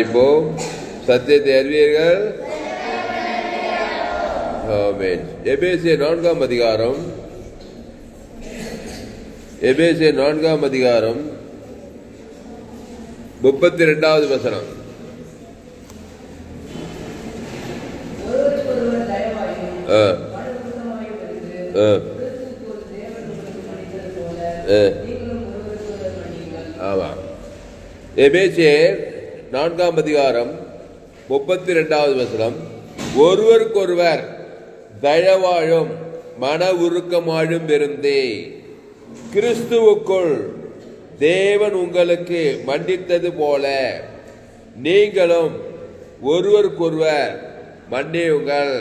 இப்போ சத்தியத்தை அறிவீர்கள். எபேசிய நான்காம் அதிகாரம். எபேசிய நான்காம் அதிகாரம். முப்பத்தி ரெண்டாவது வசனம். ஆ, ஆ, ஆ. ஆமா. எபேசியர் நான்காம் அதிகாரம் முப்பத்தி ரெண்டாவது வசனம். ஒருவருக்கொருவர் தயவாழும் மன உருக்கமாழும் இருந்தே. கிறிஸ்துவுக்குள் தேவன் உங்களுக்கு மன்னித்தது போல நீங்களும் ஒருவருக்கொருவர் மன்னியுங்கள்.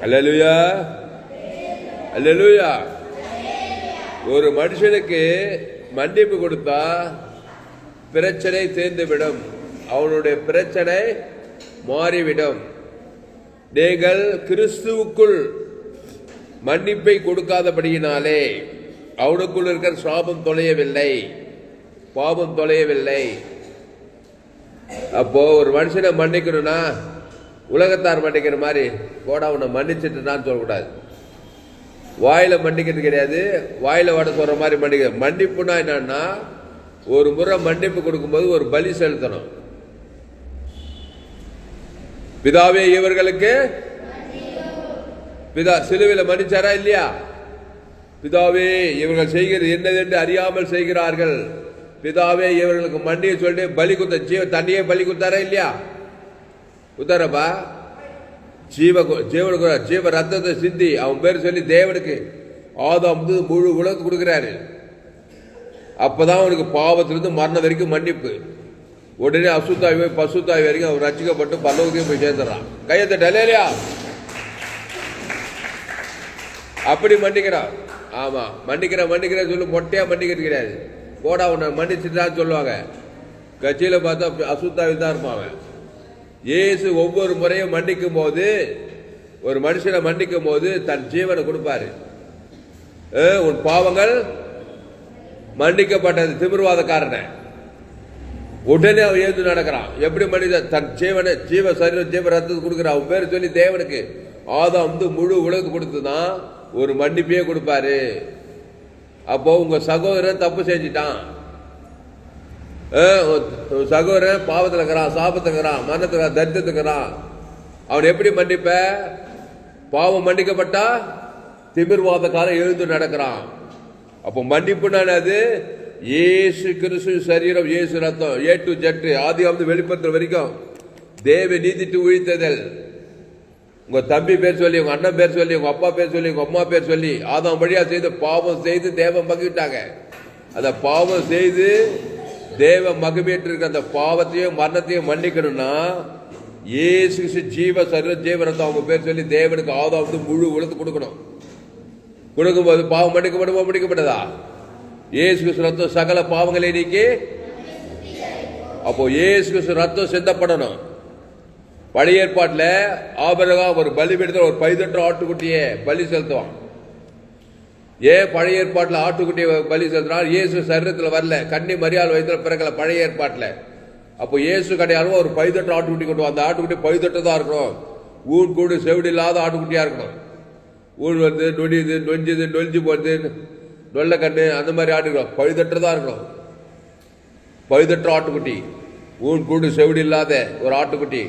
அல்லேலூயா. அல்லலுயா. ஒரு மனுஷனுக்கு மன்னிப்பு கொடுத்தா பிரச்சனை தீர்ந்துவிடும். அவனுடைய பிரச்சனை மாறிவிடும். நீங்கள் கிறிஸ்துவுக்குள் மன்னிப்பை கொடுக்காதபடியினாலே அவனுக்குள் இருக்கிற சாபம் தொலையவில்லை. பாபம் தொலையவில்லை. அப்போ ஒரு மனுஷனை மன்னிக்கணும்னா உலகத்தார் மன்னிக்கிற மாதிரி போடா உன்னை மன்னிச்சிட்டுனான்னு சொல்லக்கூடாது. வாயில மன்னிக்கிறது கிடையாது. வாயில வாட சொல்ற மாதிரி மன்னிக்க மன்னிப்புனா என்னன்னா ஒரு முறை மன்னிப்பு கொடுக்கும்போது ஒரு பலி செலுத்தணும். பிதாவே இவர்களுக்கு பிதா சிலுவையில் மன்னிச்சாரா இல்லையா? பிதாவே இவர்கள் செய்கிறது என்னதென்று அறியாமல் செய்கிறார்கள். பிதாவே இவர்களுக்கு மன்னியை சொல்லி பலி குத்த ஜீவ தண்ணியே பலி குத்தாரா இல்லையா? குத்தாரப்பா? ஜீவ ஜீவனுக்கு ஜீவ ரத்தத்தை சிந்தி அவன் பேர் சொல்லி தேவனுக்கு ஆதாம் முழு உலகத்துக்கு கொடுக்குறாரு. அப்பதான் அவனுக்கு பாவத்திலிருந்து மரணம் வரைக்கும் மன்னிப்பு. உடனே அசுத்தாய் போய் பசுத்தாய் வரைக்கும் அவன் ரசிக்கப்பட்டு பல்லவத்தையும் போய் சேர்ந்துடுறான் கையத்தை டலேலியா அப்படி மன்னிக்கிறான். ஆமா மன்னிக்கிறேன் மன்னிக்கிறேன் சொல்லி மொட்டையா மன்னிக்கிறது கிடையாது. போடா உன்னை மன்னிச்சுட்டான்னு சொல்லுவாங்க. கட்சியில பார்த்தா அசுத்தாவில் தான் இருப்பான் அவன். இயேசு ஒவ்வொரு முறையும் மன்னிக்கும் போது ஒரு மனுஷனை மன்னிக்கும் போது தன் ஜீவனை கொடுப்பாரு. உன் பாவங்கள் மன்னிக்கப்பட்டது திமிர்வாதக்காரனை. உடனே அவன் எழுந்து நடக்கிறான். எப்படி மனித தன் ஜீவனை ஜீவ சரீரம் ஜீவ ரத்தத்தை கொடுக்குறான்? அவன் பேர் சொல்லி தேவனுக்கு ஆதம் வந்து முழு உலகு கொடுத்துதான் ஒரு மன்னிப்பையே கொடுப்பாரு. அப்போ உங்க சகோதரன் தப்பு செஞ்சிட்டான். உன் சகோதரன் பாவத்தில் இருக்கிறான் சாபத்தில் இருக்கிறான் மரணத்தில் தரித்திரத்தில் இருக்கிறான். அவன் எப்படி மன்னிப்ப? பாவம் மன்னிக்கப்பட்டா திமிர்வாதக்காரன் எழுந்து நடக்கிறான். அப்போ மன்னிப்புனா அது இயேசு கிறிஸ்து சரீரம் இயேசு ரத்தம் ஏ டு ஜெட்டு ஆதி வந்து வெளிப்படுத்துற வரைக்கும் தேவ நீதிட்டு உழித்ததல் உங்க தம்பி பேர் சொல்லி உங்க அண்ணன் பேர் சொல்லி உங்க அப்பா பேர் சொல்லி உங்க அம்மா பேர் சொல்லி ஆதாம் வழியா செய்து பாவம் செய்து தேவன் பங்கிட்டாங்க அந்த பாவம் செய்து தேவ மகிமேற்று இருக்க அந்த பாவத்தையும் மரணத்தையும் மன்னிக்கணும்னா ஏசு ஜீவ சரீரம் ஜீவரத்தை அவங்க பேர் சொல்லி தேவனுக்கு ஆதாம் வந்து முழு உலகத்து கொடுக்கணும். கொடுக்கும்போது பாவம் மன்னிக்கப்படுமா மன்னிக்கப்பட்டதா? இயேசு ரத்தம் சகல பாவங்களை நீக்கி அப்போ இயேசு ரத்தம் சிந்தப்படணும். பழைய ஏற்பாட்டில் ஆபரகம் ஒரு பலிபீடத்தில் ஒரு பைதற்ற ஆட்டுக்குட்டியே பலி செலுத்துவான். ஏன் பழைய ஏற்பாட்டில் ஆட்டுக்குட்டியை பலி செலுத்தினால் இயேசு சரீரத்தில் வரல. கண்ணி மரியாதை வயதில் பிறக்கல பழைய ஏற்பாட்டில். அப்போ இயேசு கிடையாது ஒரு பைதற்ற ஆட்டுக்குட்டி கொண்டு வந்த அந்த ஆட்டுக்குட்டி பைதட்டு தான் இருக்கணும். ஊன் கூடு செவிடு இல்லாத ஆட்டுக்குட்டியாக இருக்கணும். ஊழ் வந்து நொடியுது நொஞ்சுது நொஞ்சு போகுது நொல்ல கண்ணு அந்த மாதிரி ஆட்டுக்கிறோம் பழுதற்றதாக தான் இருக்கணும் பழுதற்ற ஆட்டுக்குட்டி. ஊன் கூண்டு செவிடு இல்லாத ஒரு ஆட்டுக்குட்டி.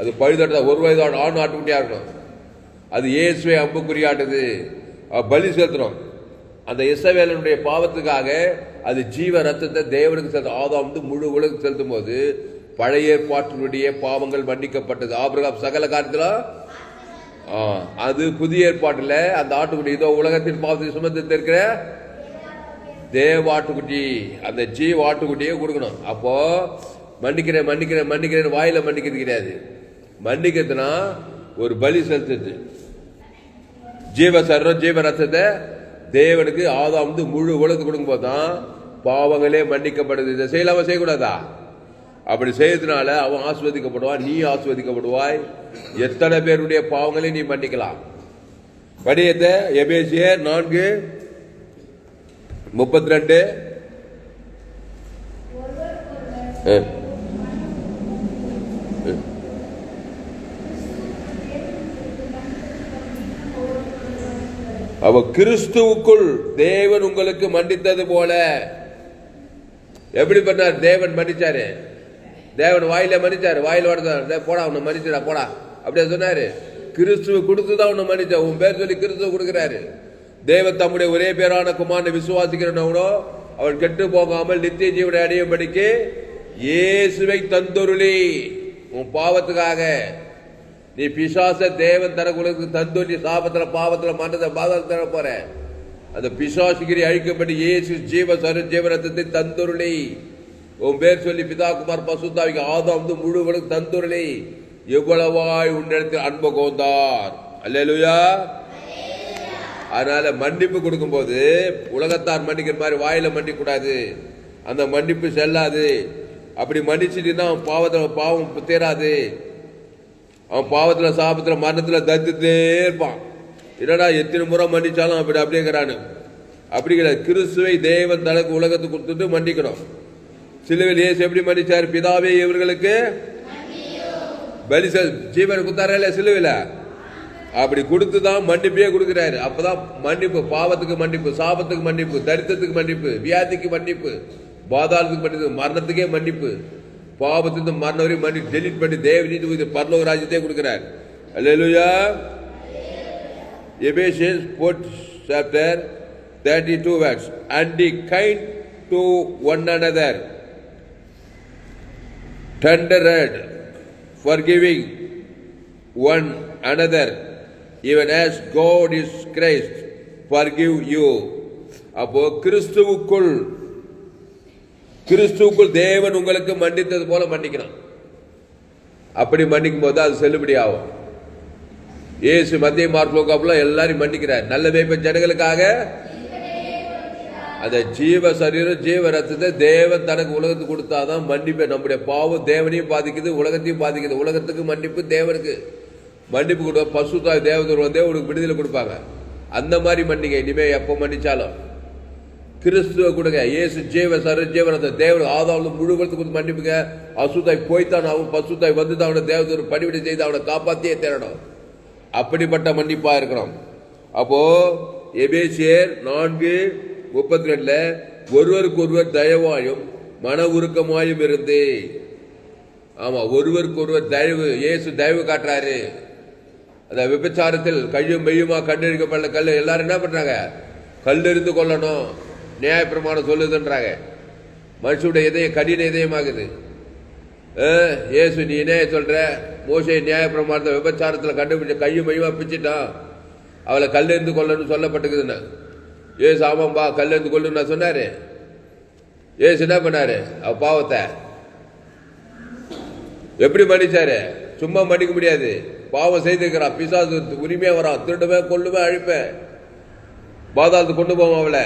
அது பழுதற்ற ஒரு வயது ஆண் ஆண் ஆட்டுக்குட்டியா இருக்கணும். அது இயேசுவை அம்புக்குறியாட்டுது ஆட்டுது. பலி செலுத்தணும் அந்த இசவேலனுடைய பாவத்துக்காக அது ஜீவ ரத்தத்தை தேவனுக்கு செலுத்த ஆதாம் வந்து முழு உலகம் செலுத்தும் போது பழைய ஏற்பாட்டினுடைய பாவங்கள் மன்னிக்கப்பட்டது. ஆபிரகாம் சகல காலத்தில் அது புதிய ஏற்பாட்டில் அந்த ஆட்டுக்குட்டி இதோ உலகத்தின் பாவத்தை சுமந்து இருக்கிற தேவ ஆட்டுக்குட்டி. அந்த ஜீவ ஆட்டுக்குட்டியே கொடுக்கணும். அப்போ மன்னிக்கிறேன் மன்னிக்கிறேன் மன்னிக்கிறேன் வாயில மன்னிக்கிறது கிடையாது. மன்னிக்கிறதுனா ஒரு பலி செலுத்துது ஜீவ சர்வம் ஜீவ ரத்தத்தை தேவனுக்கு ஆதாம் வந்து முழு உலகத்து கொடுக்கும்போது தான் பாவங்களே மன்னிக்கப்படுது. இதை செய்யலாம செய்யக்கூடாதா? அப்படி செய்யறதுனால அவன் ஆஸ்வதிக்கப்படுவான் நீ ஆஸ்வதிக்கப்படுவாய். எத்தனை பேருடைய பாவங்களை நீ மன்னிக்கலாம். படியத்தை எபேசிய நான்கு முப்பத்தி ரெண்டு அவ கிறிஸ்துவுக்குள் தேவன் உங்களுக்கு மன்னித்தது போல. எப்படி பண்ணார்? தேவன் மன்னிச்சாரு. தேவன் வாயில மன்னிச்சாரு. வாயில் வரத போடா உன்னை மன்னிச்சுடா போடா. அப்படியே சொன்னாரு. கிறிஸ்துவ கொடுத்துதான் உன்னை மன்னிச்சா உன் பேர் சொல்லி கிறிஸ்துவ கொடுக்கிறாரு. தேவன் தம்முடைய ஒரே பேரான குமாரனை விசுவாசிக்கிறவனோ அவன் கெட்டு போகாமல் நித்திய ஜீவனை அடையும்படிக்கு இயேசுவை தந்தொருளி. உன் பாவத்துக்காக. நீ பிசாச தேவன் தர தந்தொருளி. சாபத்துல பாவத்துல மன்னத பாதம் தர போற. அந்த பிசாசுகிரி அழிக்கப்பட்டு இயேசு ஜீவ சரு ஜீவனத்தை தந்தொருளி. உன் பேர் சொல்லி பிதா குமார் பசுந்தாவிக்கு ஆதம் வந்து முழுவதும் தந்துருளி எவ்வளவாய் உன்னிடத்தில் அன்பு கோந்தார். அல்லேலூயா. அதனால மன்னிப்பு கொடுக்கும்போது உலகத்தார் மன்னிக்கிற மாதிரி வாயில மன்னிக்க கூடாது அந்த மன்னிப்பு செல்லாது. அப்படி மன்னிச்சுட்டுன்னா அவன் பாவத்தில் பாவம் தேராது. அவன் பாவத்தில் சாபத்தில் மரணத்தில் தத்துட்டே இருப்பான். என்னடா எத்தனை முறை மன்னிச்சாலும் அப்படி அப்படிங்கிறானு அப்படி கிடையாது கிறிஸ்துவை தேவன் தனக்கு உலகத்துக்கு கொடுத்துட்டு மன்னிக்கணும். சிலுவில் இயேசு எப்படி மன்னிச்சார்? பிதாவே இவர்களுக்கு பலி ஜீவன் ஜீவனை குத்தாரா இல்ல அப்படி கொடுத்து தான் மன்னிப்பே கொடுக்குறாரு. அப்பதான் மன்னிப்பு பாவத்துக்கு மன்னிப்பு சாபத்துக்கு மன்னிப்பு தரித்திரத்துக்கு மன்னிப்பு வியாதிக்கு மன்னிப்பு பாதாளத்துக்கு மன்னிப்பு மரணத்துக்கே மன்னிப்பு. பாவத்துக்கு மரண வரையும் மன்னி டெலிட் பண்ணி தேவ நீதி பரலோக ராஜ்யத்தை கொடுக்குறார். அல்லேலூயா Ephesians 4th chapter 32 verse. And be kind to one another. Tendered, forgiving one another. Even as God is Christ forgive you. அப்போ கிறிஸ்துவுக்குள் கிறிஸ்துவுக்குள் தேவன் உங்களுக்கு மன்னித்தது போல மன்னிக்கணும் அப்படி மன்னிக்கும் போது அது செல்லுபடி ஆகும். இயேசு மத்திய மார்க்லோகாப்புல எல்லாரையும் மன்னிக்கிறார். நல்ல வேப்ப ஜனங்களுக்காக அந்த ஜீவ சரீரம் ஜீவ ரத்தத்தை தேவன் தனக்கு உலகத்துக்கு கொடுத்தாதான் மன்னிப்பு. நம்முடைய பாவம் தேவனையும் பாதிக்குது உலகத்தையும் பாதிக்குது. உலகத்துக்கு மன்னிப்பு தேவனுக்கு. மன்னிப்பு கொடுப்பா பசுத்தாய் தேவதூர் வந்து உனக்கு விடுதலை கொடுப்பாங்க. அந்த மாதிரி மன்னிங்க. இனிமே எப்போ மன்னிச்சாலும். கிறிஸ்துவ கொடுங்க. இயேசு ஜீவ சர ஜீவனத்தை தேவன் ஆதாவில் முழுவதுக்கு கொடுத்து மன்னிப்புங்க. அசுத்தாய் போய்த்தான் அவன் பசுத்தாய் வந்து தான் அவனை தேவதூர் பணிவிடை செய்து அவனை காப்பாத்தியே தேடணும். அப்படிப்பட்ட மன்னிப்பா இருக்கிறோம். அப்போ எபேசியர் நான்கு முப்பத்தி ரெண்டுல ஒருவருக்கு ஒருவர் தயவாயும் மன உருக்கமாயும் இருந்து. ஆமா ஒருவருக்கு ஒருவர் தயவு இயேசு தயவு காட்டுறாரு. அந்த விபச்சாரத்தில் கையும் மெய்யுமா கண்டெடுக்கப்பட்ட கல் எல்லாரும் என்ன பண்றாங்க? கல் இருந்து கொள்ளணும் நியாயப்பிரமாணம் சொல்லுதுன்றாங்க. மனுஷனுடைய இதயம் கடின இதயமாகுது. ஏசு இயேசு நீ என்ன சொல்ற? மோசை நியாயப்பிரமாணத்தை விபச்சாரத்தில் கண்டுபிடிச்ச கையும் மையுமா பிச்சுட்டான். அவளை கல் இருந்து கொள்ளணும்னு சொல்லப்பட்டுக்குதுன்னு. ஏசு ஆமாம்பா கல் இருந்து கொள்ளுன்னு நான் சொன்னாரு. ஏசு என்ன பண்ணாரு? அவ பாவத்தை. எப்படி மன்னிச்சாரு? சும்மா மன்னிக்க முடியாது. பாவம் செய்திருக்கிறான். பிசாசு உரிமையா வரான். திருடுவேன் கொள்ளுவேன் அழிப்பேன். பாதாளத்து கொண்டு போவோம் அவளை.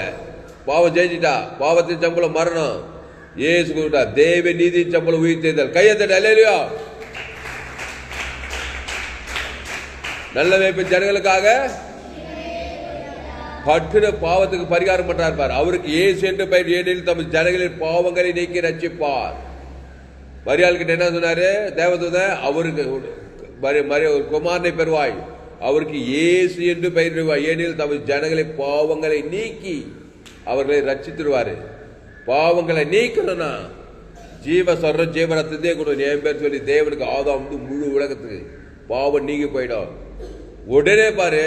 பாவம் ஜெயிச்சிட்டா பாவத்தின் சம்பளம் மரணம். ஏசு கொடுத்தா தேவ நீதி சம்பளம் உயிர்த்தேதல் கையத்தட்ட இல்லையோ நல்ல வேப்ப ஜனங்களுக்காக கட்டிட பாவத்துக்கு பரிகாரம் பண்றார் பார். அவருக்கு ஏசு என்று பெயர்? ஏனில் தம் ஜனங்களின் பாவங்களை நீக்கி ரச்சிப்பார் மரியாள் கிட்ட என்ன சொன்னாரு? தேவதூத அவருக்கு ஒரு குமாரனை பெறுவாய். அவருக்கு ஏசு என்று பயிரிடுவாய் ஏனில் தம் ஜனங்களை பாவங்களை நீக்கி அவர்களை ரட்சித்துருவாரு பாவங்களை நீக்கணும்னா ஜீவ சொல்ற ஜீவனத்ததே கூட என் பேர் சொல்லி தேவனுக்கு ஆதாம் வந்து முழு உலகத்துக்கு பாவம் நீங்கி போயிடும். உடனே பாரு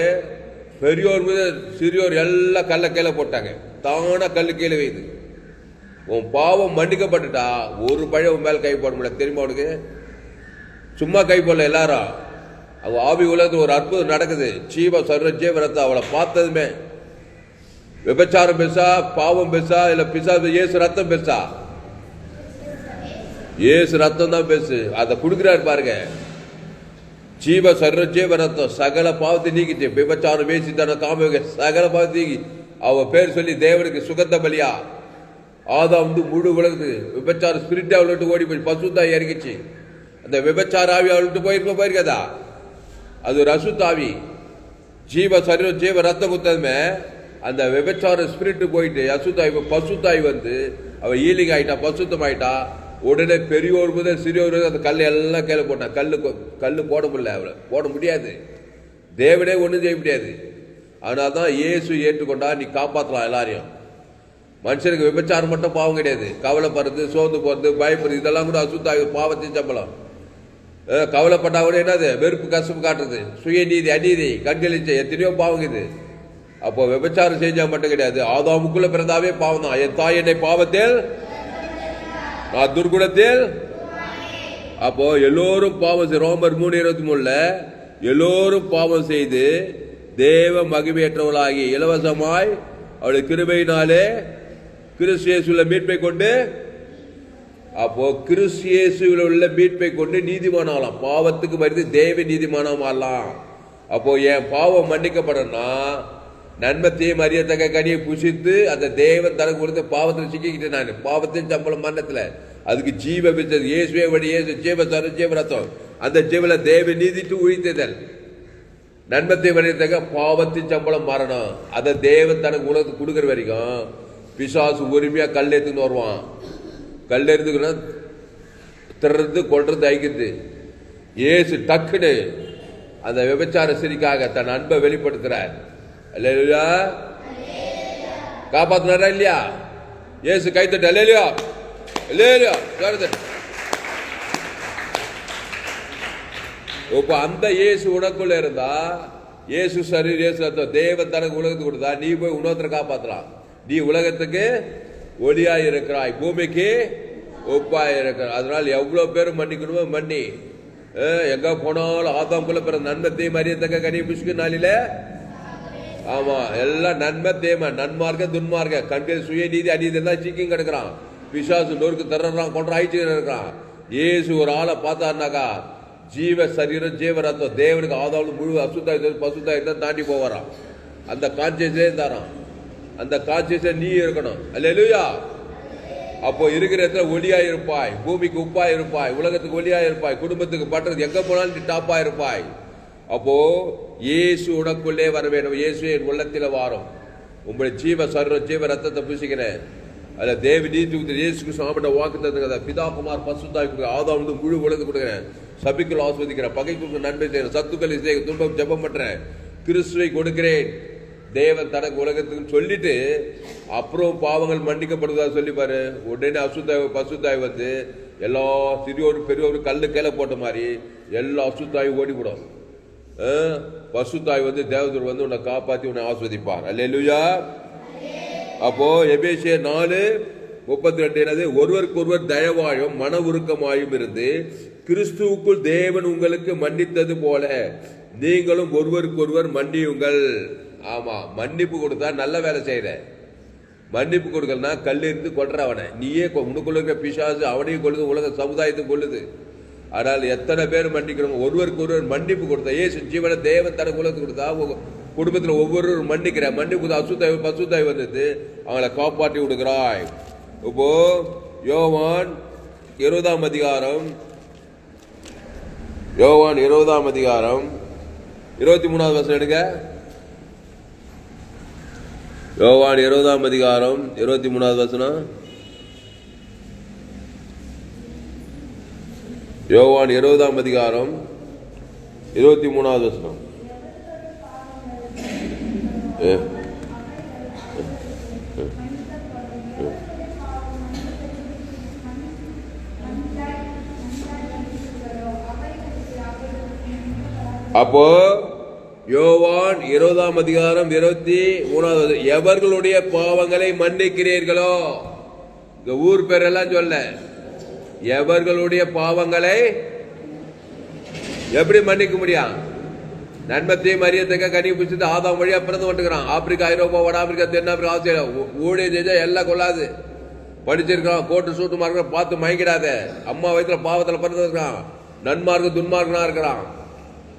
பெரியோர் மீது சிறியோர் எல்லாம் கல்ல கீழே போட்டாங்க. தானா கல்லு கீழே வைது. உன் பாவம் மன்னிக்கப்பட்டுட்டா ஒரு பழைய உன் மேல கை போட முடியாது தெரியுமா உனக்கு? சும்மா கை போடல எல்லாரும். அவ ஆவி உலகத்தில் ஒரு அற்புதம் நடக்குது. ஜீவ சர்வ ஜீவரத்தை அவளை பார்த்ததுமே. விபச்சாரம் பெருசா பாவம் பெருசா இல்ல பிசா ஏசு ரத்தம் பெருசா? ஏசு ரத்தம் தான் பெருசு. அதை கொடுக்குறாரு பாருங்க. ஜீவ சர்வ ஜீவ ரத்தம் சகல பாவத்தை நீக்கிட்டு விபச்சாரம் வேசித்தன காம சகல பாவத்தை நீக்கி அவ பேர் சொல்லி தேவனுக்கு சுகந்த பலியா ஆதா வந்து முழு உலகத்துக்கு விபச்சார ஸ்பிரிட் அவள்கிட்ட ஓடி போய் பசுத்தா இறங்கிச்சு அந்த விபச்சார ஆவி அவள்கிட்ட போயிருக்க போயிருக்கதா அது அசுத்தாவி ஜீவ சரீர ஜீவ ரத்தம் குத்ததுமே அந்த விபச்சார ஸ்பிரிட் போயிட்டு அசுத்தாய் பசுத்தாய் வந்து அவள் ஈலிங் ஆயிட்டா பசுத்தம் ஆயிட்டா உடனே பெரியோர் முதல் சிறியோர் அந்த கல் எல்லாம் கீழே போட்டான் கல் கல் போட முடியல அவளை போட முடியாது. தேவனே ஒன்றும் செய்ய முடியாது. அதனால தான் இயேசு ஏற்றுக்கொண்டா நீ காப்பாற்றலாம் எல்லாரையும். மனுஷனுக்கு விபச்சாரம் மட்டும் பாவம் கிடையாது. கவலைப்படுறது சோர்ந்து போகிறது பயப்படுறது இதெல்லாம் கூட அசுத்தாக பாவத்தின் சம்பளம். கவலைப்பட்டா கூட என்னது? வெறுப்பு கசப்பு காட்டுறது. சுயநீதி அநீதி கண்களிச்ச எத்தனையோ பாவம் இது. அப்போ விபச்சாரம் செஞ்சால் மட்டும் கிடையாது. ஆதாமுக்குள்ள பிறந்தாவே பாவம் தான் என் தாய் என்னை பாவத்தில் நான் துர்குணத்தில் அப்போ எல்லோரும் பாவம் செய்ய ரோமர் மூணு இருபத்தி மூணுல எல்லோரும் பாவம் செய்து தேவ மகிமையற்றவளாகி இலவசமாய் அவளுடைய கிருபையினாலே கிறிஸ்தியேசுல மீட்பை கொண்டு அப்போ கிறிஸ்தியேசுவில் உள்ள மீட்பை கொண்டு நீதிமானாலாம் பாவத்துக்கு மருந்து தேவ நீதிமானம் ஆகலாம். அப்போ என் பாவம் மன்னிக்கப்படணும்னா நன்மத்தையும் அறியத்தக்க கனியை புசித்து அந்த தேவன் தனக்கு கொடுத்த பாவத்தில் சிக்கிக்கிட்டேன் நான். பாவத்தின் சம்பளம் மரணத்தில். அதுக்கு ஜீவ பிச்சது இயேசுவே வழி இயேசு ஜீவ சர ஜீவ ரத்தம். அந்த ஜீவல தேவ நீதிட்டு உழித்ததல் நன்மத்தை வரையத்தக்க பாவத்தின் சம்பளம் மரணம். அதை தேவன் தனக்கு உலகத்துக்கு கொடுக்குற வரைக்கும் பிசாசு உரிமையாக கல் எடுத்துன்னு வருவான். கல் எடுத்துக்கணும் திறது கொள்றது ஐக்கிறது ஏசு டக்குன்னு அந்த விபச்சார சிரிக்காக தன் அன்பை வெளிப்படுத்துகிறார் அல்லா காப்பாத்தினாரா இல்லையா? ஏசு கைத்தட்டு அல்லேலூயா இல்லையா ஜோரத்தட்டு. இப்போ அந்த இயேசு உனக்குள்ள இருந்தா இயேசு சரி இயேசு ரத்தம் தேவன் தனக்கு உலகத்துக்கு கொடுத்தா நீ போய் உணவத்தை காப்பாத்தலாம் நீ உலகத்துக்கு ஒளியா இருக்கிறாய். பூமிக்கு ஒப்பா இருக்கிற அதனால் எவ்வளவு பேர் மன்னிக்கணுமோ? மன்னி. அஹ், எங்க போனாலும் ஆதாம்குள்ள பிற நன்மத்தையும் மரியத்தக்க கனி புஷ்கு நாளில ஆமாம் எல்லாம் நன்மை தேமை நன்மார்க்க துன்மார்க்க. கண்கள் சுயநீதி அநீதி எல்லாம் சீக்கியம் கிடக்கிறான். பிசாசு நொறுக்கு தர்றான் கொண்டு ஆயிடுச்சு இருக்கிறான். இயேசு ஒரு ஆளை பார்த்தாருனாக்கா ஜீவ சரீரம் ஜீவரத்தம் தேவனுக்கு ஆதாவும் முழு அசுத்தாய் பசுத்தா தான் தாண்டி போவாராம். அந்த கான்சியஸே தரான் அந்த கான்சியஸே நீ இருக்கணும். அல்லேலூயா அப்போ இருக்கிற இடத்துல ஒளியா இருப்பாய். பூமிக்கு உப்பா இருப்பாய். உலகத்துக்கு ஒளியா இருப்பாய். குடும்பத்துக்கு பட்டுறது எங்க போனாலும் டாப்பாக டாப்பா இருப்பாய். அப்போ இயேசு உனக்குள்ளே வர வேண்டும். இயேசு என் உள்ளத்தில் வாரும். உங்களுடைய ஜீவ சர்வ ஜீவ ரத்தத்தை பூசிக்கிறேன். அதில் தேவி நீதி உத்திர இயேசுக்கு சாப்பிட்ட வாக்கு தந்துங்க பிதா குமார் பசுத்தாய் கொடுக்க ஆதா வந்து முழு உலகத்து கொடுக்குறேன். சபிக்குள் ஆஸ்வதிக்கிறேன். பகைக்கு நன்மை செய்யறேன் சத்துக்களை செய்ய துன்பம் ஜெபம் பண்ணுறேன் கிறிஸ்துவை கொடுக்கிறேன். தேவன் தனக்கு உலகத்துக்கு சொல்லிட்டு அப்புறம் பாவங்கள் மன்னிக்கப்படுதா சொல்லிப்பாரு உடனே அசுத்தாய் பசுத்தாய் வந்து எல்லா சிறியோரும் பெரியோரு கல்லு கீழே போட்ட மாதிரி எல்லா அசுத்தாயும் ஓடிவிடும். பசுத்தாய் வந்து தேவதூர் வந்து உன்னை காப்பாத்தி உன்னை ஆஸ்வதிப்பார். அல்லா அப்போ எபேசிய நாலு முப்பத்தி ரெண்டு என்னது? ஒருவருக்கு ஒருவர் தயவாயும் மன உருக்கமாயும் இருந்து கிறிஸ்துவுக்குள் தேவன் உங்களுக்கு மன்னித்தது போல நீங்களும் ஒருவருக்கு ஒருவர் மன்னியுங்கள். ஆமா மன்னிப்பு கொடுத்தா நல்ல வேலை செய்யற. மன்னிப்பு கொடுக்கலனா கல் இருந்து கொடுற அவனை நீயே உனக்குள்ள இருக்கிற பிசாசு அவனையும் கொள்ளுது உலக சமுதாயத்தையும் கொள்ளுது ஆனால் எத்தனை பேர் மன்னிக்கிறோம் ஒருவருக்கு ஒருவர் மன்னிப்பு கொடுத்தா ஏசு ஜீவனை தேவன் தன உலகத்துக்கு கொடுத்தா குடும்பத்தில் ஒவ்வொருவரும் மன்னிக்கிற மன்னிப்பு அசுத்தாய் பசுத்தாய் வந்துட்டு அவங்கள காப்பாற்றி விடுகிறாய். இப்போ யோவான் இருபதாம் அதிகாரம். யோவான் இருபதாம் அதிகாரம். இருபத்தி மூணாவது வருஷம் எடுங்க. யோவான் இருபதாம் அதிகாரம் இருபத்தி மூணாவது வசனம். யோவான் இருபதாம் அதிகாரம் இருபத்தி மூணாவது வசனம் அப்போ யோவான் இருபதாம் அதிகாரம் இருபத்தி மூணாவது எவர்களுடைய பாவங்களை மன்னிக்கிறீர்களோ? இந்த ஊர் பேரெல்லாம் சொல்ல. எவர்களுடைய பாவங்களை எப்படி மன்னிக்க முடியும்? நன்மத்தையும் அறியத்தக்க கனி பிடிச்சது ஆதாம் வழியா பிறந்து வந்துக்கிறான். ஆப்பிரிக்கா ஐரோப்பா வட ஆப்பிரிக்கா தென்னாப்பிரிக்கா ஆஸ்திரேலியா. ஊழிய ஊழியம் செஞ்சா எல்லாம் கொள்ளாது. படிச்சிருக்கான் கோட்டு சூட்டு மார்க்க பார்த்து மயங்கிடாத. அம்மா வயிற்றுல பாவத்தில் பிறந்திருக்கான் நன்மார்க்கு துன்மார்க்கனா இருக்கிறான்.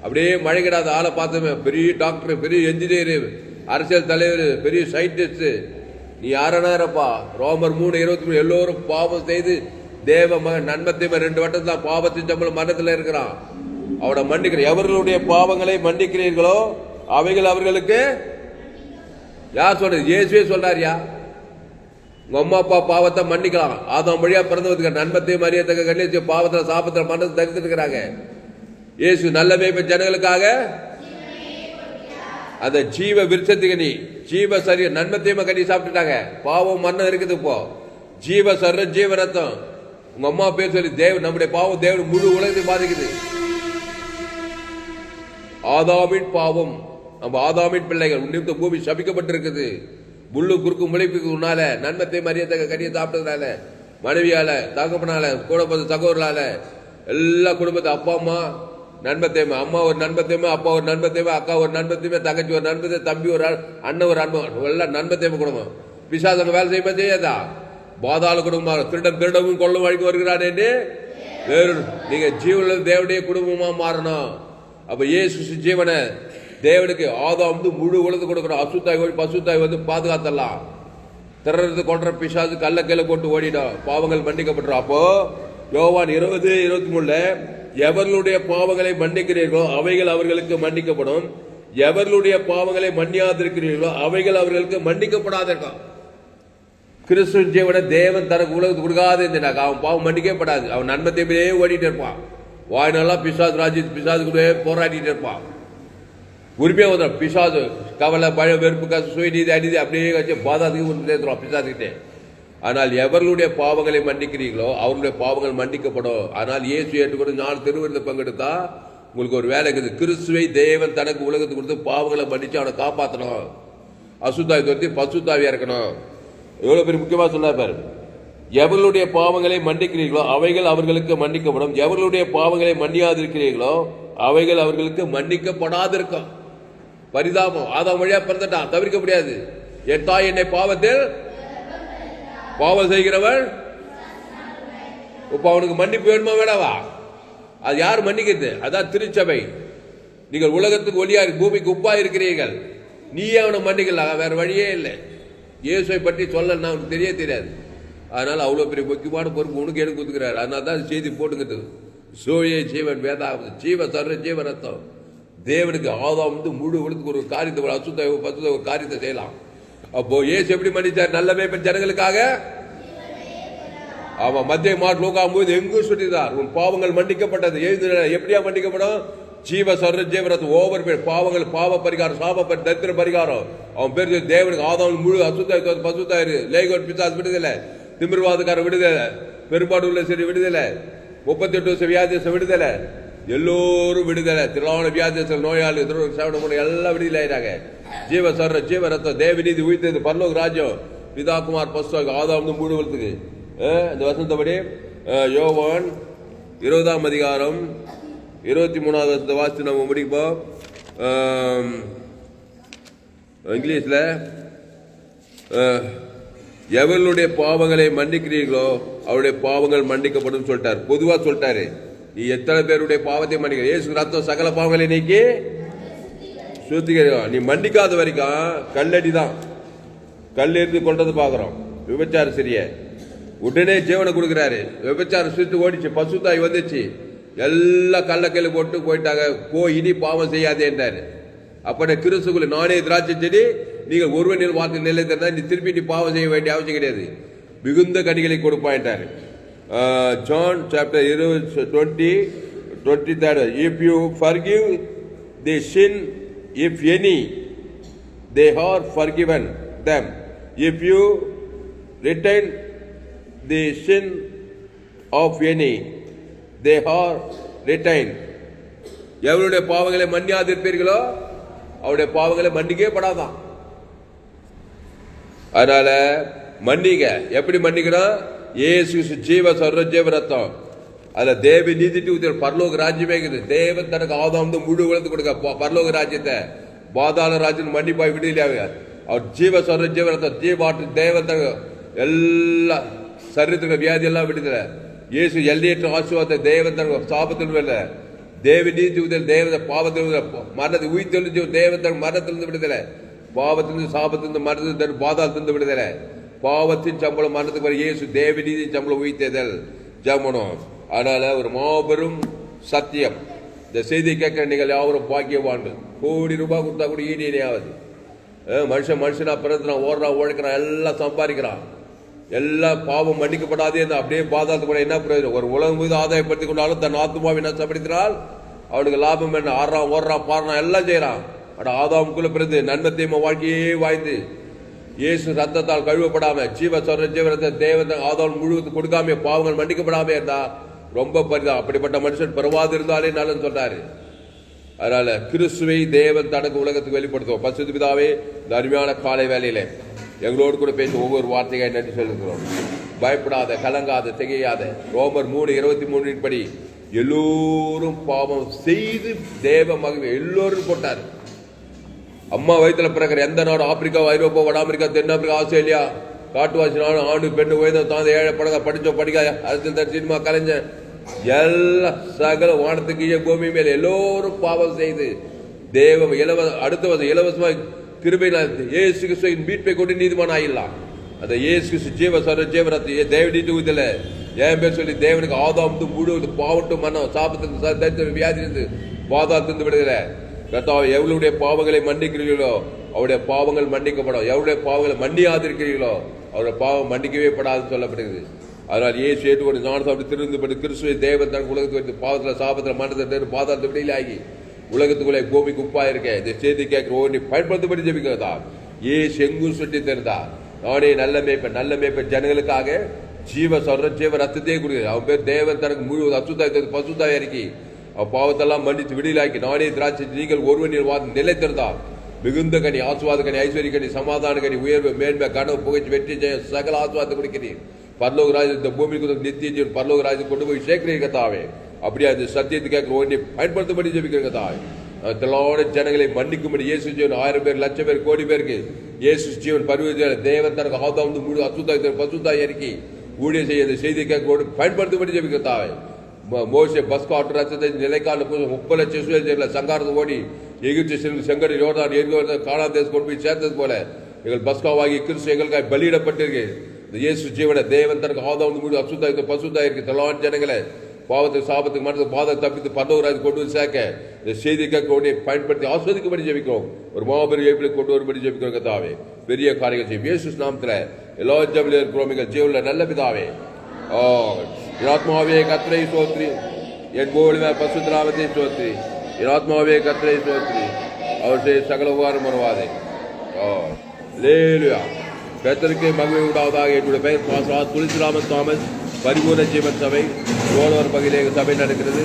அப்படியே மழைக்கிடாத ஆளை பார்த்துமே. பெரிய டாக்டர் பெரிய என்ஜினியர் அரசியல் தலைவர் பெரிய சயின்டிஸ்ட் நீ யாரனா இருப்பா ரோமர் மூணு இருபத்தி மூணு எல்லோரும் பாவம் செய்து தேவ மகன் ரெண்டு வட்டம் தான் பாவத்தின் சம்பளம் மரணத்தில் இருக்கிறான். அவனை மன்னிக்கிற எவர்களுடைய பாவங்களை மன்னிக்கிறீர்களோ அவைகள் அவர்களுக்கு யார் சொல்றது? இயேசுவே சொல்றாரியா? உங்க அம்மா அப்பா பாவத்தை மன்னிக்கலாம். அதன் வழியா பிறந்தவதுக்கு நன்மத்தையும் அறியத்தக்க கண்ணியத்தை பாவத்தில் சாபத்தில் மனசு தரித்து இருக்கிறாங்க இயேசு நல்லவே இப்ப ஜனங்களுக்காக அந்த ஜீவ விருட்சத்துக்கு நீ ஜீவ சரி நன்மத்தையும் கட்டி சாப்பிட்டுட்டாங்க. பாவம் மன்னம் இருக்குது இப்போ. ஜீவ சர்ற ஜீவ ரத்தம். உங்க அம்மா பேர் சொல்லி தேவ நம்முடைய பாவம் தேவன் முழு உலகத்தை பாதிக்குது. ஆதாமின் பாவம். நம்ம ஆதாமின் பிள்ளைகள் உன்னித்த பூமி சபிக்கப்பட்டிருக்குது. முள்ளு குறுக்கு முளைப்புக்கு உன்னால நன்மத்தை மரியத்தக்க கனியை சாப்பிட்டதுனால மனைவியால தகப்பனால கூட பிறந்த சகோதரால எல்லா குடும்பத்தை அப்பா அம்மா நண்பத்தையுமே அம்மா ஒரு நண்பத்தையுமே அப்பா ஒரு நண்பத்தையுமே அக்கா ஒரு நண்பத்தையுமே தங்கச்சி ஒரு நண்பத்தை தம்பி ஒரு அண்ணன் ஒரு அன்பன் எல்லாம் நண்பத்தையுமே குடும்பம். பிசாசங்க வேலை செய்யுமா செய்யாதா பாதாள குடும்பமாக திருடம் திருடமும் கொள்ளும் வழிக்கு வருகிறான் என்று? வேறு நீங்க ஜீவன தேவனுடைய குடும்பமா மாறணும். அப்ப ஏசு ஜீவனை தேவனுக்கு ஆதாம் வந்து முழு உலகத்து கொடுக்கணும். அசுத்தாய் ஓடி பசுத்தாய் வந்து பாதுகாத்தலாம் திறறது கொன்ற பிசாசு கல்ல கீழே போட்டு ஓடிடும். பாவங்கள் மன்னிக்கப்பட்டுரும். அப்போ யோவான் இருபது இருபத்தி மூணுல எவர்களுடைய பாவங்களை மன்னிக்கிறீர்களோ அவைகள் அவர்களுக்கு மன்னிக்கப்படும். எவர்களுடைய பாவங்களை மன்னியாதிருக்கிறீர்களோ அவைகள் அவர்களுக்கு மன்னிக்கப்படாதிருக்கும். கிறிஸ்துவின் விட தேவன் தனக்கு உலகத்துக்கு கொடுக்காது இருந்தாக்கா அவன் பாவம் மன்னிக்கப்படாது. அவன் நன்மத்தையே ஓடிட்டு இருப்பான். வாய்நாளெல்லாம் பிசாது ராஜ்யத்து பிசாசு கூட போராடிட்டு இருப்பான். உரிமையா வந்துடும் பிசாது கவலை பழைய வெறுப்பு கசு சுயநீதி அநீதி அப்படியே வச்சு பாதாதிக்கு ஒன்று சேர்த்துருவான் பிசாதுக்கிட்டே ஆனால் எவர்களுடைய பாவங்களை மன்னிக்கிறீங்களோ அவருடைய பாவங்கள் மன்னிக்கப்படும். ஆனால் இயேசு ஏற்றுக்கொண்டு நான் திருவிருந்த பங்கெடுத்தா உங்களுக்கு ஒரு வேலை இருக்குது. கிறிஸ்துவை தேவன் தனக்கு உலகத்துக்கு கொடுத்து பாவங்களை மன்னிச்சு அவனை காப்பாற்றணும் அசுத்தாவை துரத்தி பசுத்தாவியாக இருக்கணும். எவ்வளவு பெரிய முக்கியமா சொன்னார் பாரு. எவர்களுடைய பாவங்களை மன்னிக்கிறீர்களோ அவைகள் அவர்களுக்கு மன்னிக்கப்படும். எவர்களுடைய பாவங்களை மன்னியாதிருக்கிறீர்களோ அவைகள் அவர்களுக்கு மன்னிக்கப்படாதிருக்கும். பரிதாபம். ஆதாம் வழியா பிறந்துட்டான். தவிர்க்க முடியாது. என் தாய் என்னை பாவத்தில் பாவம் செய்கிறவன் இப்ப அவனுக்கு மன்னிப்பு வேணுமா வேணாவா? அது யார் மன்னிக்கிறது? அதான் திருச்சபை. நீங்கள் உலகத்துக்கு ஒளியா பூமிக்கு உப்பா இருக்கிறீர்கள் நீயே அவனை மன்னிக்கலாம் வேற வழியே இல்லை. இயேசுவை பற்றி சொல்ல அவனுக்கு தெரிய தெரியாது. அதனால் அவ்வளோ பெரிய முக்கியமான பொறுப்பு உனக்கு எடுத்து கொடுக்குறாரு அதனால தான் செய்தி போட்டுக்கிட்டு சோழிய ஜீவன் வேதாவது ஜீவ சர்வ ஜீவ ரத்தம். தேவனுக்கு ஆதாம் வந்து முழு விழுத்துக்கு ஒரு காரியத்தை ஒரு அசுத்த பசுத்த ஒரு காரியத்தை செய்யலாம். அப்போ ஏசு எப்படி மன்னிச்சார்? நல்லவே இப்போ ஜனங்களுக்காக? அவன் மத்திய மாட்டு லோகாம்போது எங்கும் சொல்லிதார் உன் பாவங்கள் மன்னிக்கப்பட்டது. எழுது எப்படியா மன்னிக்கப்படும்? ஜீவ சர்ற ஓவர் பேர் பாவங்கள் பாவ பரிகாரம் சாப பரி தத்திர பரிகாரம். அவன் பேர் தேவனுக்கு ஆதாம் முழு அசுத்தாய் பசுத்தாயிரு. லேகோட் பிசாஸ் விடுதலை. திமிர்வாதக்கார விடுதலை. பெரும்பாடு உள்ள சரி விடுதலை. முப்பத்தி எட்டு வருஷம் வியாதிச விடுதலை. எல்லோரும் விடுதலை. திருவாவண வியாதிச நோயாளி சேவன மூலம் எல்லாம் விடுதலை ஆயிட்டாங்க. ஜீவ சர்ற ஜீவ ரத்தம் தேவநீதி உயிர்த்தது பல்லோக ராஜ்யம் பிதாகுமார் பஸ்வாக ஆதாம் மூணு மூடு வளர்த்துக்கு இந்த வசந்தபடி யோவான் இருபதாம் அதிகாரம் இருபத்தி மூணாவது வாசித்து நம்ம முடிப்போம். இங்கிலீஷில் எவர்களுடைய பாவங்களை மன்னிக்கிறீர்களோ அவருடைய பாவங்கள் மன்னிக்கப்படும் சொல்லிட்டார். பொதுவாக சொல்லிட்டாரு. நீ எத்தனை பேருடைய பாவத்தை மன்னிக்கிற? ஏசு ரத்தம் சகல பாவங்களை நீக்கி சுத்திகரிக்கும் நீ மன்னிக்காத வரைக்கும் கல்லடி தான். கல் எரிந்து கொண்டது பார்க்குறோம். விபச்சார சிறிய. உடனே ஜீவனை கொடுக்குறாரு. விபச்சாரம் சுத்து ஓடிச்சு. பசுத்தாய் வந்துச்சு. எல்லாம் கள்ளக்கல்லு போட்டு போயிட்டாங்க. போ இனி பாவம் செய்யாதேன்றாரு அப்ப கிறிஸ்துக்குள்ள நானே திராட்சை செடி நீங்கள் ஒருவனில் வாக்கு நிலைத்திருந்தா நீ திருப்பி நீ பாவம் செய்ய வேண்டிய அவசியம் கிடையாது. மிகுந்த கனிகளை கொடுப்பாயிட்டாரு ஜான் சாப்டர் இருபது twenty twenty third if you forgive the sin if any they are forgiven them. If you retain the sin of any they are retain எவருடைய பாவங்களை மன்னியாதிருப்பீர்களோ அவருடைய பாவங்களை மன்னிக்கவே படாதான் அதனால மன்னிங்க. எப்படி மன்னிக்கணும்? ஏசு ஜீவ சொல்ற ஜீவ ரத்தம். அதுல தேவி நீதிட்டு ஊத்துற பரலோக ராஜ்யமே இருக்குது. தேவன் தனக்கு ஆதாம் வந்து முழு வளர்த்து கொடுக்க பரலோக ராஜ்யத்தை. பாதாள ராஜ்யம் மன்னிப்பாய் விடுதலையாக அவர் ஜீவ சொல்ற ஜீவ ரத்தம் ஜீவாட்டு தேவன் தனக்கு எல்லா சரீரத்துக்கு வியாதி எல்லாம் விடுதலை. இயேசு எல்லையற்ற ஆசுவாத்தை தேவன் தனக்கு சாபத்தில் இல்லை தேவ நீதி உதல் தேவத பாவத்தில் மரணத்தை உயிர்த்தெழுந்து தேவத்தன் மரணத்திலிருந்து விடுதலை பாவத்திலிருந்து சாபத்திலிருந்து மரணத்திலிருந்து பாதாளத்திலிருந்து விடுதலை பாவத்தின் சம்பளம் மரணத்துக்கு வர இயேசு தேவ நீதி சம்பளம் உயிர்த்தேதல் ஜமனம் அதனால் ஒரு மாபெரும் சத்தியம் இந்த செய்தி கேட்குற நீங்கள் யாவரும் பாக்கியவான்கள் கோடி ரூபாய் கொடுத்தா கூட ஈடு இணையாவது அஹ் மனுஷன் மனுஷனா பிறந்துறான் ஓடுறான் உழைக்கிறான் எல்லாம் சம்பாதிக்கிறான் எல்லாம் பாவம் மன்னிக்கப்படாதே என்று அப்படியே பாதாளத்து கூட என்ன பிரயோஜனம்? ஒரு உலகம் மீது ஆதாயப்படுத்திக் கொண்டாலும் தன் ஆத்மாவை நஷ்டப்படுத்தினால் அவனுக்கு லாபம் என்ன? ஆடுறான் ஓடுறான் பாடுறான் எல்லாம் செய்யறான் அட ஆதாமுக்குள்ள பிறந்து நன்மை தீமை வாழ்க்கையே வாய்ந்து. இயேசு ரத்தத்தால் கழுவப்படாம ஜீவ சொல்ற ஜீவரத்தை தேவத்தை ஆதாம் முழுவதும் கொடுக்காம பாவங்கள் மன்னிக்கப்படாம இருந்தா ரொம்ப பரிதா அப்படிப்பட்ட மனுஷன் பரவாது இருந்தாலே நல்லன்னு சொன்னாரு அதனால கிறிஸ்துவை தேவன் தனக்கு உலகத்துக்கு வெளிப்படுத்துவோம் பசுத்து இந்த அருமையான காலை வேலையில எங்களோடு கூட பேசி ஒவ்வொரு வார்த்தையாக நன்றி சொல்லுகிறோம் பயப்படாத கலங்காத திகையாத. ரோமர் மூணு இருபத்தி மூணின் படி எல்லோரும் பாவம் செய்து தேவ மகிமை எல்லோரும் போட்டார். அம்மா வயித்துல பிறக்கிற எந்த நாடு ஆப்பிரிக்கா ஐரோப்பா வட அமெரிக்கா தென்னாப்பிரிக்கா ஆஸ்திரேலியா காட்டுவாசி நாடு ஆண்டு பெண்ணு உயர்ந்த தாந்த ஏழை படக படிச்சோம் படிக்காத அரசியல் சினிமா கலைஞன் எல்லா சகல வானத்துக்கு பூமி மேல் எல்லோரும் பாவம் செய்து தேவ இலவச அடுத்த வருஷம் இலவசமாக கிருபையினால் இயேசு கிறிஸ்துவின் மீட்பை கொண்டு நீதிமான் ஆயிடலாம் அந்த இயேசு கிறிஸ்து ஜீவ சர ஜீவரத்தை தேவனீட்டு ஊதல ஏன் பேர் சொல்லி தேவனுக்கு ஆதாமத்து முழு பாவட்டும் மனம் சாபத்துக்கு தரித்திரம் வியாதியிலிருந்து பாதாத்திருந்து விடுதலை. கத்தா எவளுடைய பாவங்களை மன்னிக்கிறீர்களோ அவருடைய பாவங்கள் மன்னிக்கப்படும். எவருடைய பாவங்களை மன்னியாதிருக்கிறீர்களோ அவருடைய பாவம் மன்னிக்கவே படாதுன்னு சொல்லப்படுகிறது. அதனால் ஏசு ஏற்றுக்கொண்டு நான் சாப்பிட்டு திருந்தப்பட்டு கிறிஸ்துவை தேவன் தன் உலகத்துக்கு வைத்து பாவத்தில் சாபத்தில் மன்னத்தை பாதாளத்தை விடையிலாகி உலகத்துக்குள்ளே பூமிக்கு குப்பா இருக்க இந்த செய்தி கேட்கிற ஒவ்வொரு பயன்படுத்தப்படி ஜெபிக்கிறதா ஏ செங்கு சுட்டி தெரிந்தா நானே நல்ல மேய்ப்பன் நல்ல மேய்ப்பன் ஜனங்களுக்காக ஜீவ சொல்ற ஜீவ ரத்தத்தையே கொடுக்குது அவன் பேர் தேவன் தனக்கு முழு அசுத்தாய் பசுத்தாய் இறக்கி அவன் பாவத்தெல்லாம் மன்னித்து விடுதலாக்கி நானே திராட்சை நீங்கள் ஒருவனில் வாதம் நிலைத்திருந்தால் மிகுந்த கனி ஆசுவாத கனி ஐஸ்வர்ய கனி சமாதான கனி உயர்வு மேன்மை கனவு புகழ்ச்சி வெற்றி ஜெயம் சகல ஆசுவாதத்தை கொடுக்கிறீர். பரலோக ராஜ இந்த பூமிக்கு வந்து நித்திய ஜீவன் பரலோக ராஜ் கொண்டு போய் சேர்க்கிறீங்க தாவே அப்படியே அது சத்தியத்துக்காக ஒன்றை பயன்படுத்தும்படி ஜெபிக்கிறங்க தாவே திலான ஜனங்களை மன்னிக்கும்படி இயேசு ஜீவன் ஆயிரம் பேர் லட்சம் பேர் கோடி பேருக்கு இயேசு ஜீவன் பருவ தேவன் தனக்கு ஆதா வந்து முழு அசுத்தா பசுத்தா இறக்கி ஊழியர் செய்ய அந்த செய்தி கேட்க ஜெபிக்கிற தாவே மோசே பஸ் காட்டு ரத்தத்தை நிலைக்கால முப்பது லட்சம் இஸ்ரேல் சங்காரத்தை ஓடி எகிப்து செல்லும் செங்கடி யோர்தான் எரிந்து காணா தேசம் கொண்டு போய் சேர்த்தது போல எங்கள் பஸ்காவாகி கிறிஸ்து எங்களுக்காக பலியிடப்பட்டிருக்கு. இந்த இயேசு ஜீவன தேவன் தனக்கு ஆதாம் முழு அசுத்தா பசுத்தா இருக்கு தலான் ஜனங்களை பாவத்துக்கு சாபத்துக்கு மனது பாதை தப்பித்து பந்தவராஜ் கொண்டு வந்து சேர்க்க இந்த செய்திக்காக உடனே பயன்படுத்தி ஆஸ்வதிக்கும்படி ஜெபிக்கிறோம். ஒரு மாபெரும் ஏப்பிலை கொண்டு வரும்படி ஜெபிக்கிறோம் கதாவே பெரிய காரியங்கள் செய்யும். இயேசு நாமத்தில் எல்லா ஜபில இருக்கிறோம் எங்கள் ஜீவனில் நல்ல பிதாவே. ஓ என் ஆத்மாவே கத்திரை சோத்ரி என் கோவிலுமே பசுத்திராமத்தை சோத்ரி என் ஆத்மாவே கத்திரை சோத்ரி அவர் செய்ய சகல உபகாரம் வருவாதே ஓ லேலுயா கத்தருக்கு மகிழ்வு உண்டாவதாக. என்னுடைய பெயர் பாசா துளசிராமன் தாமஸ். பரிபூர்ண ஜீவன் சபை சோழவர் பகுதியில் எங்கள் சபை நடக்கிறது.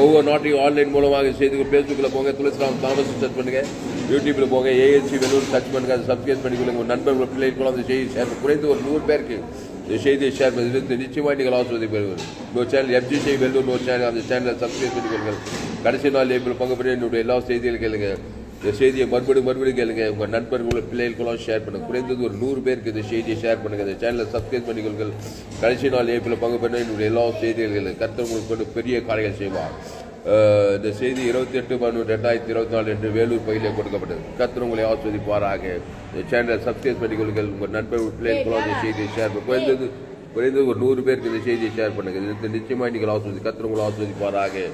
ஒவ்வொரு நாட்டையும் ஆன்லைன் மூலமாக செய்து ஃபேஸ்புக்கில் போங்க துளசிராம் தாமஸ் சர்ச் பண்ணுங்க. யூடியூப்ல போங்க ஏஎஸ்சி வெள்ளூர் சர்ச் பண்ணுங்க அதை சப்ஸ்கிரைப் பண்ணிக்கொள்ளுங்க. உங்கள் நண்பர்கள் உங்கள் பிள்ளைகளுக்கு அந்த செய்தி ஷேர் குறைந்து ஒரு நூறு பேருக்கு இந்த செய்தியை ஷேர் பண்ணி. நிச்சயமாக நீங்கள் ஆசிர்வதி பெறுவீர்கள். இன்னொரு சேனல் எஃப்ஜி செய்தி வெள்ளூர் ஒரு சேனல் அந்த சேனலை சப்ஸ்கிரைப் பண்ணிக்கொள்ளுங்கள். கடைசி நாள் ஏப்ரல் பங்கு பண்ணி என்னுடைய எல்லா செய்திகளும் கேளுங்கள் இந்த செய்தியை மறுபடியும் மறுபடியும் கேளுங்க. உங்க நண்பர்களோட பிள்ளைகளுக்கெல்லாம் ஷேர் பண்ணுங்க. குறைந்தது ஒரு நூறு பேருக்கு இந்த செய்தியை ஷேர் பண்ணுங்க. இந்த சேனலை சப்ஸ்கிரைப் பண்ணிக்கொள்ளுங்கள். கடைசி நாள் ஏப்ரல் பங்கு பெற்ற என்னுடைய எல்லா செய்திகளும் கர்த்தர் உங்களுக்கு கொண்டு பெரிய காரியங்கள் செய்வார். இந்த செய்தி இருபத்தி எட்டு பதினொன்று ரெண்டாயிரத்தி இருபத்தி நாலு என்று வேலூர் பகுதியில் கொடுக்கப்பட்டது. கர்த்தர் உங்களை ஆஸ்வதிப்பாராக. இந்த சேனலை சப்ஸ்கிரைப் பண்ணிக்கொள்ளுங்கள். உங்கள் நண்பர் பிள்ளைகளுக்கெல்லாம் இந்த செய்தியை ஷேர் பண்ணுங்க குறைந்தது குறைந்தது ஒரு நூறு பேருக்கு இந்த செய்தியை ஷேர் பண்ணுங்கள் இது நிச்சயமாக நீங்கள் ஆஸ்வதி கர்த்தர் உங்களை ஆஸ்வதிப்பாராக.